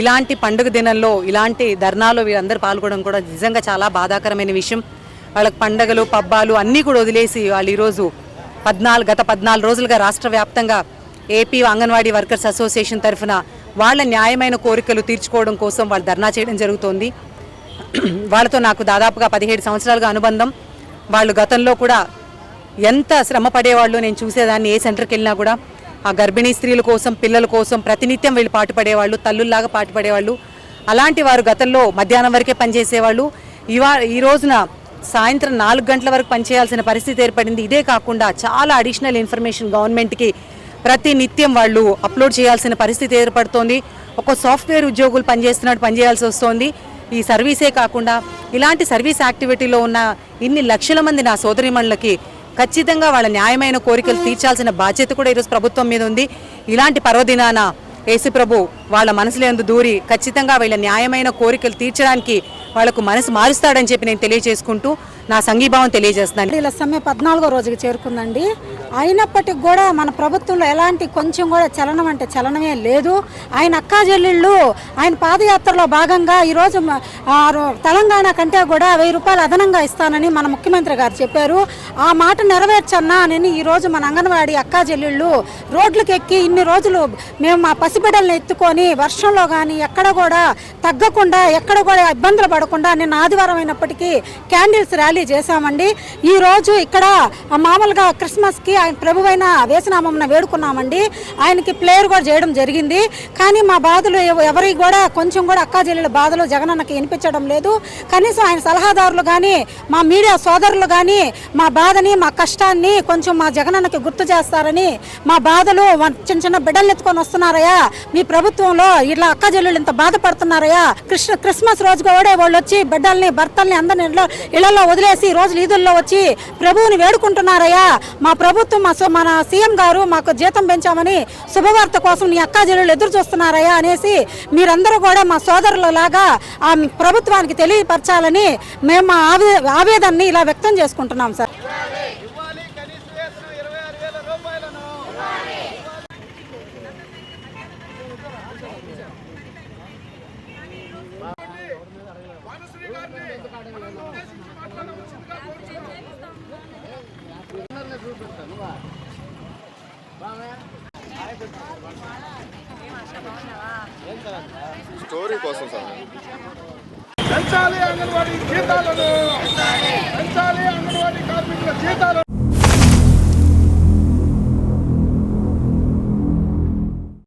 ఇలాంటి పండుగ దినంలో ఇలాంటి ధర్నాలో వీరందరూ పాల్గొనడం కూడా నిజంగా చాలా బాధాకరమైన విషయం. వాళ్ళకి పండగలు పబ్బాలు అన్నీ కూడా వదిలేసి వాళ్ళు ఈరోజు పద్నాలుగు గత పద్నాలుగు రోజులుగా రాష్ట్ర వ్యాప్తంగా ఏపీ అంగన్వాడీ వర్కర్స్ అసోసియేషన్ తరఫున వాళ్ళ న్యాయమైన కోరికలు తీర్చుకోవడం కోసం వాళ్ళు ధర్నా చేయడం జరుగుతోంది. వాళ్ళతో నాకు దాదాపుగా పదిహేడు సంవత్సరాలుగా అనుబంధం. వాళ్ళు గతంలో కూడా ఎంత శ్రమ పడేవాళ్ళు నేను చూసేదాన్ని ఏ సెంటర్కి వెళ్ళినా కూడా. ఆ గర్భిణీ స్త్రీల కోసం పిల్లల కోసం ప్రతినిత్యం వీళ్ళు పాటుపడేవాళ్ళు తల్లుల్లాగా పాటుపడేవాళ్ళు అలాంటి వారు గతంలో మధ్యాహ్నం వరకే పనిచేసేవాళ్ళు. ఇవా ఈ రోజున సాయంత్రం నాలుగు గంటల వరకు పనిచేయాల్సిన పరిస్థితి ఏర్పడింది. ఇదే కాకుండా చాలా అడిషనల్ ఇన్ఫర్మేషన్ గవర్నమెంట్కి ప్రతి నిత్యం వాళ్ళు అప్లోడ్ చేయాల్సిన పరిస్థితి ఏర్పడుతోంది. ఒక సాఫ్ట్వేర్ ఉద్యోగులు పనిచేస్తున్నట్టు పనిచేయాల్సి వస్తోంది. ఈ సర్వీసే కాకుండా ఇలాంటి సర్వీస్ యాక్టివిటీలో ఉన్న ఇన్ని లక్షల మంది నా సోదరిమణులకి ఖచ్చితంగా వాళ్ళ న్యాయమైన కోరికలు తీర్చాల్సిన బాధ్యత కూడా ఈరోజు ప్రభుత్వం మీద ఉంది. ఇలాంటి పర్వదినాన యేసుప్రభు వాళ్ళ మనసులందు దూరి ఖచ్చితంగా వీళ్ళ న్యాయమైన కోరికలు తీర్చడానికి వాళ్ళకు మనసు మారుస్తాడని చెప్పి నేను తెలియజేసుకుంటూ నా సంఘీభావం తెలియజేస్తున్నాను. ఇలా సమ్మె పద్నాలుగో రోజుకి చేరుకుందండి. అయినప్పటికి కూడా మన ప్రభుత్వంలో ఎలాంటి కొంచెం కూడా చలనం అంటే చలనమే లేదు. ఆయన అక్కా చెల్లెళ్ళు ఆయన పాదయాత్రలో భాగంగా ఈరోజు రో- తెలంగాణ కంటే కూడా వెయ్యి రూపాయలు అదనంగా ఇస్తానని మన ముఖ్యమంత్రి గారు చెప్పారు. ఆ మాట నెరవేర్చన్నా అని ఈరోజు మన అంగన్వాడీ అక్కా చెల్లెళ్ళు రోడ్లకు ఎక్కి ఇన్ని రోజులు మేము మా పసిబిడ్డల్ని ఎత్తుకొని వర్షంలో కానీ ఎక్కడ కూడా తగ్గకుండా ఎక్కడ కూడా ఇబ్బందులు పడకుండా నిన్న ఆదివారం అయినప్పటికీ క్యాండిల్స్ ర్యాలీ చేశామండి. ఈ రోజు ఇక్కడ మామూలుగా క్రిస్మస్కి ఆయన ప్రభువైన వేసనామం వేడుకున్నామండి. ఆయనకి ప్లేయర్ కూడా చేయడం జరిగింది. కానీ మా బాధలు ఎవరికి కూడా కొంచెం కూడా అక్కా చెల్లెల బాధలు జగనన్నకి వినిపించడం లేదు. కనీసం ఆయన సలహాదారులు కానీ మా మీడియా సోదరులు కానీ మా బాధని మా కష్టాన్ని కొంచెం మా జగనన్నకి గుర్తు చేస్తారని మా బాధలు చిన్న చిన్న బిడ్డలు ఎత్తుకొని వస్తున్నారయ్యా. మీ ప్రభుత్వంలో ఇట్లా అక్క చెల్లెలు ఇంత బాధపడుతున్నారయ్యా. కృష్ణ క్రిస్మస్ రోజు కూడా వాళ్ళు వచ్చి బిడ్డల్ని భర్తల్ని అందరిని ఇళ్ళ ఇళ్ళలో వదిలేసి రోజులు రోజు ఈదుల్లో వచ్చి ప్రభువుని వేడుకుంటున్నారయ్యా. మా ప్రభుత్వం మా మన సీఎం గారు మాకు జీతం పెంచామని శుభవార్త కోసం నీ అక్కా జల్లులు ఎదురు చూస్తున్నారయ్యా అనేసి మీరందరూ కూడా మా సోదరుల లాగా ఆ ప్రభుత్వానికి తెలియపరచాలని మేము మా ఆవే ఆవేదనని ఇలా వ్యక్తం చేసుకుంటున్నాం సార్. స్టోరీ కోసం సార్. పెంచాలి అంగన్వాడీ జీతాలను పెంచాలి అంగన్వాడీ కార్మికుల జీతాలను.